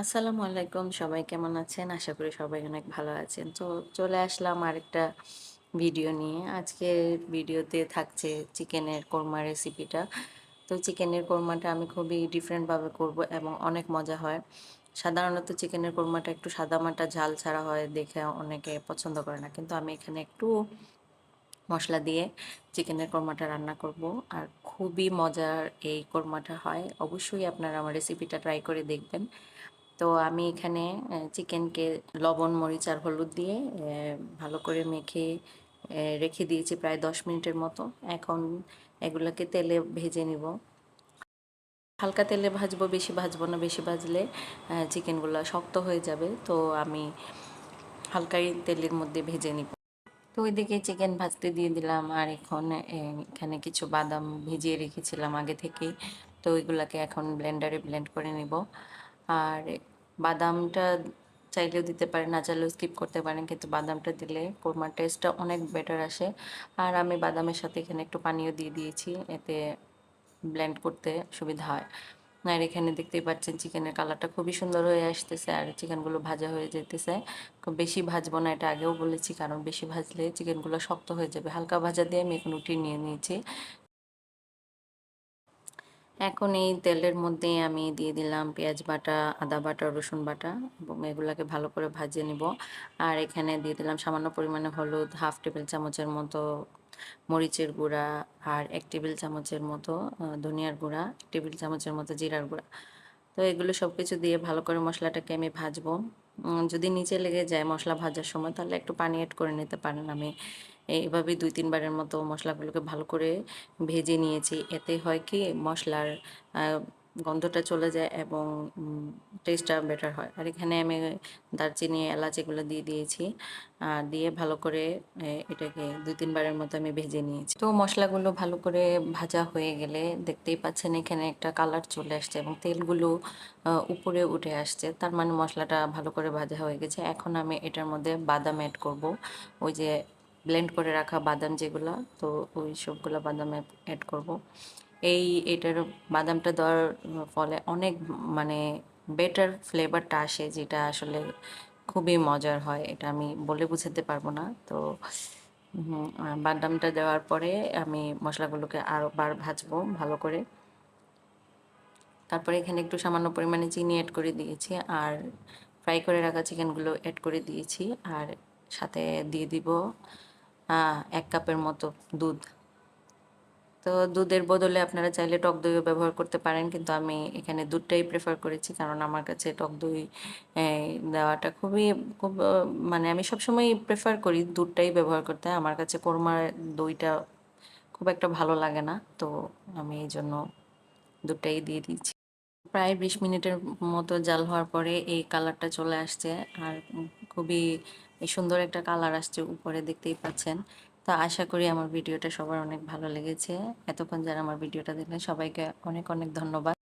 আসসালামু আলাইকুম, সবাই কেমন আছেন? আশা করি সবাই অনেক ভালো আছেন। তো চলে আসলাম আরেকটা ভিডিও নিয়ে। আজকের ভিডিওতে থাকছে চিকেনের কোরমা রেসিপিটা। তো চিকেনের কোরমাটা আমি খুবই ডিফারেন্টভাবে করব এবং অনেক মজা হয়। সাধারণত চিকেনের কোরমাটা একটু সাদামাটা ঝাল ছাড়া হয় দেখে অনেকে পছন্দ করে না। কিন্তু আমি এখানে একটু মশলা দিয়ে চিকেনের কোরমাটা রান্না করব। আর খুবই মজার এই কোরমাটা হয়। অবশ্যই আপনারা আমার রেসিপিটা ট্রাই করে দেখবেন। তো আমি এখানে চিকেনকে লবণ, মরিচ আর হলুদ দিয়ে ভালো করে মেখে রেখে দিয়েছি প্রায় দশ মিনিটের মতো। এখন এগুলোকে তেলে ভেজে নিব। হালকা তেলে ভাজবো, বেশি ভাজবো না, বেশি ভাজলে চিকেনগুলো শক্ত হয়ে যাবে। তো আমি হালকাই তেলের মধ্যে ভেজে নিব। তো ওইদিকে চিকেন ভাজতে দিয়ে দিলাম আর এখন এখানে কিছু বাদাম ভিজিয়ে রেখেছিলাম আগে থেকেই তো ওইগুলোকে এখন ব্লেন্ডারে ব্লেন্ড করে নিব। আর বাদামটা চাইলেও দিতে পারেন, না চাইলেও স্কিপ করতে পারেন, কিন্তু বাদামটা দিলে কোরমার টেস্টটা অনেক বেটার আসে। আর আমি বাদামের সাথে এখানে একটু পানিও দিয়ে দিয়েছি, এতে ব্লেন্ড করতে সুবিধা হয়। আর এখানে দেখতেই পাচ্ছেন চিকেনের কালারটা খুবই সুন্দর হয়ে আসতেছে, আর চিকেনগুলো ভাজা হয়ে যেতেছে। খুব বেশি ভাজবো না, এটা আগেও বলেছি, কারণ বেশি ভাজলে চিকেনগুলো শক্ত হয়ে যাবে। হালকা ভাজা দিয়ে আমি এখন উঠিয়ে নিয়ে নিয়েছি। এখন এই তেলের মধ্যে আমি দিয়ে দিলাম পেঁয়াজ বাটা, আদা বাটা, রসুন বাটা এবং এগুলাকে ভালো করে ভাজিয়ে নিব। আর এখানে দিয়ে দিলাম সামান্য পরিমাণে হলুদ, হাফ টেবিল চামচের মতো মরিচের গুঁড়া আর এক টেবিল চামচের মতো ধনিয়ার গুঁড়া টেবিল চামচের মতো জিরার গুঁড়া। তো এগুলো সব কিছু দিয়ে ভালো করে মশলাটাকে আমি ভাজবো। যদি নিচে লেগে যায় মশলা ভাজার সময়, তাহলে একটু পানি অ্যাড করে নিতে পারেন আমি। এইভাবে দুই, তিনবারের মতো মশলাগুলোকে ভালো করে ভেজে নিয়েছি। এতে হয় কি মশলার গন্ধটা চলে যায় এবং টেস্টটা বেটার হয়। আর এখানে আমি দারচিনি, এলাচ এগুলো দিয়ে দিয়েছি। আর দিয়ে ভালো করে এটাকে দুই তিনবারের মতো আমি ভেজে নিয়েছি। তো মশলাগুলো ভালো করে ভাজা হয়ে গেলে দেখতেই পাচ্ছেন এখানে একটা কালার চলে আসছে এবং তেলগুলো উপরে উঠে আসছে। তার মানে মশলাটা ভালো করে ভাজা হয়ে গেছে। এখন আমি এটার মধ্যে বাদাম অ্যাড করব। ওই যে ব্লেন্ড করে রাখা বাদাম যেগুলো, তো ওই সবগুলো বাদাম অ্যাড করব। এই এটার বাদামটা দেওয়ার ফলে অনেক মানে বেটার ফ্লেভারটা আসে, যেটা আসলে খুবই মজার হয়। এটা আমি বলে বুঝাতে পারব না। তো বাদামটা দেওয়ার পরে আমি মশলাগুলোকে আরও বার ভাজবো ভালো করে। তারপরে এখানে একটু সামান্য পরিমাণে চিনি অ্যাড করে দিয়েছি আর ফ্রাই করে রাখা চিকেনগুলো অ্যাড করে দিয়েছি। আর সাথে দিয়ে দিব এক কাপের মতো দুধ। তো দুধের বদলে আপনারা চাইলে টক দইও ব্যবহার করতে পারেন, কিন্তু আমি এখানে দুধটাই প্রেফার করেছি, কারণ আমার কাছে টক দই দেওয়াটা খুবই, খুব মানে আমি সবসময় প্রেফার করি দুধটাই ব্যবহার করতে। আমার কাছে কোরমার দইটা খুব একটা ভালো লাগে না, তো আমি এই জন্য দুধটাই দিয়ে দিচ্ছি প্রায় বিশ মিনিটের মতো জাল হওয়ার পরে এই কালারটা চলে আসছে, আর খুবই সুন্দর একটা কালার আসছে উপরে, দেখতেই পাচ্ছেন। তো আশা করি আমার ভিডিওটা সবার অনেক ভালো লেগেছে। এতক্ষণ যারা আমার ভিডিওটা দেখলেন, সবাইকে অনেক অনেক ধন্যবাদ।